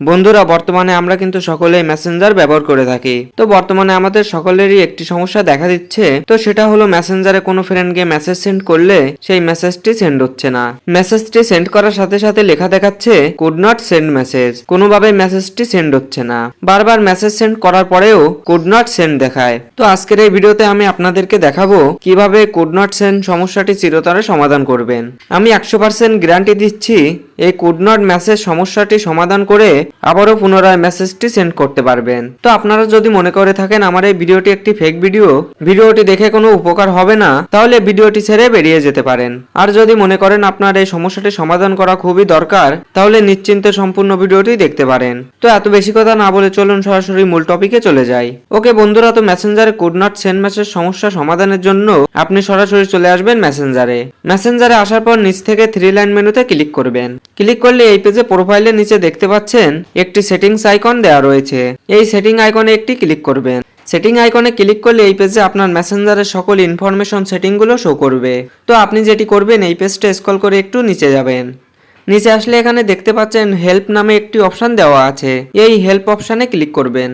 বন্ধুরা, বর্তমানে আমরা কিন্তু সকলেই মেসেঞ্জার ব্যবহার করে থাকি। তো বর্তমানে আমাদের সকলেরই একটি সমস্যা দেখা দিচ্ছে। তো সেটা হলো মেসেঞ্জারে কোনো ফ্রেন্ডকে মেসেজ সেন্ড করলে সেই মেসেজটি সেন্ড হচ্ছে না। মেসেজটি সেন্ড করার সাথে সাথে লেখা দেখাচ্ছে কুড নট সেন্ড মেসেজ কোনোভাবে মেসেজটি সেন্ড হচ্ছে না। বারবার মেসেজ সেন্ড করার পরেও কুড নট সেন্ড দেখায়। তো আজকের এই ভিডিওতে আমি আপনাদেরকে দেখাবো, কীভাবে কুড নট সেন্ড সমস্যাটি চিরতরে সমাধান করবেন। আমি একশো পার্সেন্ট গ্যারান্টি দিচ্ছি এই কুড নট মেসেজ সমস্যাটি সমাধান করে আবারও পুনরায় মেসেজটি সেন্ড করতে পারবেন। তো আপনারা যদি মনে করে থাকেন আমার এই ভিডিওটি একটি ফেক ভিডিও ভিডিওটি দেখে কোনো উপকার হবে না, তাহলে ভিডিওটি ছেড়ে বেরিয়ে যেতে পারেন। আর যদি মনে করেন আপনার এই সমস্যাটি সমাধান করা খুবই দরকার, তাহলে নিশ্চিন্তে সম্পূর্ণ ভিডিওটি দেখতে পারেন। তো এত বেশি কথা না বলে চলুন সরাসরি মূল টপিকে চলে যাই। ওকে বন্ধুরা, তো মেসেঞ্জারে কুড নট সেন্ড মেসেজ সমস্যা সমাধানের জন্য আপনি সরাসরি চলে আসবেন মেসেঞ্জারে মেসেঞ্জারে আসার পর নিচ থেকে থ্রি লাইন মেনুতে ক্লিক করবেন। ক্লিক করলে এই পেজে প্রোফাইলের নিচে দেখতে পাচ্ছেন, একটি সেটিংস আইকন দেওয়া রয়েছে। এই সেটিং আইকনে একটি ক্লিক করবেন। সেটিং আইকনে ক্লিক করলে এই পেজে আপনার মেসেঞ্জারের সকল ইনফরমেশন সেটিংগুলো শো করবে। তো আপনি যেটি করবেন, এই পেজটা স্ক্রল করে একটু নিচে যাবেন। নিচে আসলে এখানে দেখতে পাচ্ছেন হেল্প নামে একটি অপশন দেওয়া আছে। এই হেল্প অপশানে ক্লিক করবেন।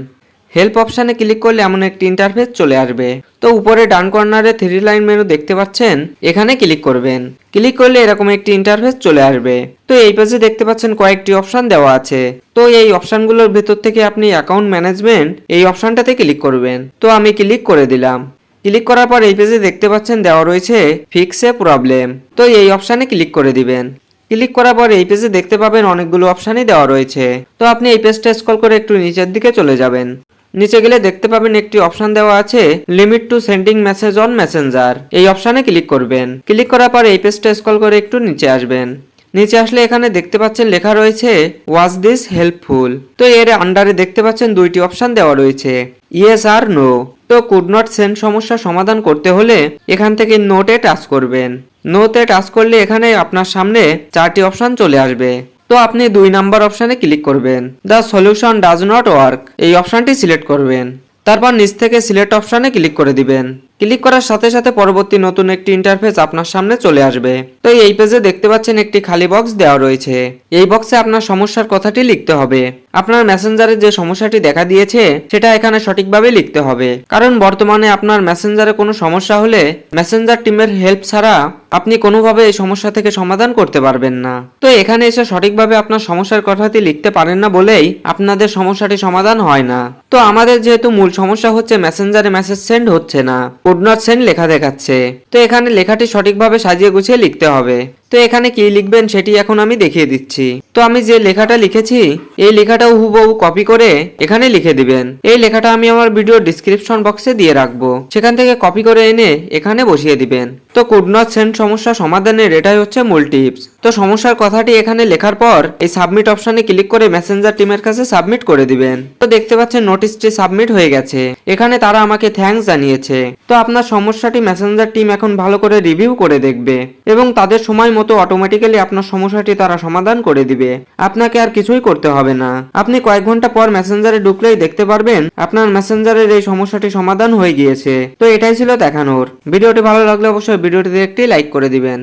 হেল্প অপশানে ক্লিক করলে এমন একটি ইন্টারফেস চলে আসবে। তো উপরে ডান কর্নারে থ্রি লাইন মেনু দেখতে পাচ্ছেন, এখানে ক্লিক করবেন। ক্লিক করলে এরকম একটি ইন্টারফেস চলে আসবে। তো এই পেজে দেখতে পাচ্ছেন কয়েকটি অপশন দেওয়া আছে। তো এই অপশনগুলোর ভেতর থেকে আপনি অ্যাকাউন্ট ম্যানেজমেন্ট এই অপশনটাতে ক্লিক করবেন। তো আমি ক্লিক করে দিলাম। ক্লিক করার পর এই পেজে দেখতে পাচ্ছেন দেওয়া রয়েছে ফিক্স এ প্রবলেম তো এই অপশানে ক্লিক করে দিবেন। ক্লিক করার পর এই পেজে দেখতে পাবেন অনেকগুলো অপশানই দেওয়া রয়েছে। তো আপনি এই পেজটা স্ক্রল করে একটু নিচের দিকে চলে যাবেন। নিচে গেলে দেখতে পাবেন একটি অপশন দেওয়া আছে limit to sending message on messenger এই অপশানে ক্লিক করবেন। ক্লিক করার পর এই পেজটা স্ক্রল করে একটু নিচে আসবেন। নিচে আসলে এখানে দেখতে পাচ্ছেন লেখা রয়েছে ওয়াজ দিস হেল্পফুল তো এর আন্ডারে দেখতে পাচ্ছেন দুইটি অপশন দেওয়া রয়েছে ইয়েস আর নো তো কুড নট সেন্ড সমস্যা সমাধান করতে হলে এখান থেকে নোটে টাচ করবেন। নোতে টাচ করলে এখানে আপনার সামনে চারটি অপশন চলে আসবে। তো আপনি দুই নাম্বার অপশানে ক্লিক করবেন। The solution does not work এই অপশানটি সিলেক্ট করবেন। তারপর নিচ থেকে সিলেক্ট অপশানে ক্লিক করে দিবেন। ক্লিক করার সাথে সাথে পরবর্তী নতুন একটি ইন্টারফেস আপনার সামনে চলে আসবে। তো এই পেজে দেখতে পাচ্ছেন একটি খালি বক্স দেওয়া রয়েছে। এই বক্সে আপনার সমস্যার কথাটি লিখতে হবে। আপনার মেসেঞ্জারে যে সমস্যাটি দেখা দিয়েছে, সেটা এখানে সঠিকভাবে লিখতে হবে। কারণ বর্তমানে আপনার মেসেঞ্জারে কোনো সমস্যা হলে মেসেঞ্জার টিমের হেল্প ছাড়া আপনি কোনোভাবে এই সমস্যা থেকে সমাধান করতে পারবেন না। তো এখানে এসে সঠিকভাবে আপনার সমস্যার কথাটি লিখতে পারেন না বলেই আপনাদের সমস্যাটি সমাধান হয় না। তো আমাদের যেহেতু মূল সমস্যা হচ্ছে মেসেঞ্জারে মেসেজ সেন্ড হচ্ছে না কোড নট সেন্ড লেখা দেখাচ্ছে। তো এখানে লেখাটি সঠিকভাবে সাজিয়ে গুছিয়ে লিখতে হবে। তো এখানে কি লিখবেন সেটি এখন আমি দেখিয়ে দিচ্ছি। তো আমি যে লেখাটা লিখেছি, এই লেখাটাও হুবহু কপি করে এখানে লিখে দিবেন। এই লেখাটা আমি আমার ভিডিও ডিসক্রিপশন বক্সে দিয়ে রাখব। সেখান থেকে কপি করে এনে এখানে বসিয়ে দিবেন। তো কুড নট সেন্ড সমস্যা সমাধানের এটাই হচ্ছে মূল টিপস তো সমস্যার কথাটি এখানে লেখার পর এই সাবমিট অপশনে ক্লিক করে মেসেঞ্জার টিমের কাছে সাবমিট করে দিবেন। তো দেখতে পাচ্ছেন নোটিশটি সাবমিট হয়ে গেছে। এখানে তারা আমাকে থ্যাঙ্কস জানিয়েছে। তো আপনার সমস্যাটি মেসেঞ্জার টিম এখন ভালো করে রিভিউ করে দেখবে এবং তাদের সময় মতো অটোমেটিক্যালি আপনার সমস্যাটি তারা সমাধান করে দিবে। আপনাকে আর কিছুই করতে হবে না। আপনি কয়েক ঘণ্টা পর মেসেঞ্জারে ঢুকলেই দেখতে পারবেন আপনার মেসেঞ্জারের এই সমস্যাটি সমাধান হয়ে গিয়েছে। তো এটাই ছিল দেখানোর। ভিডিওটি ভালো লাগলে অবশ্যই ভিডিওটিতে একটি লাইক করে দিবেন।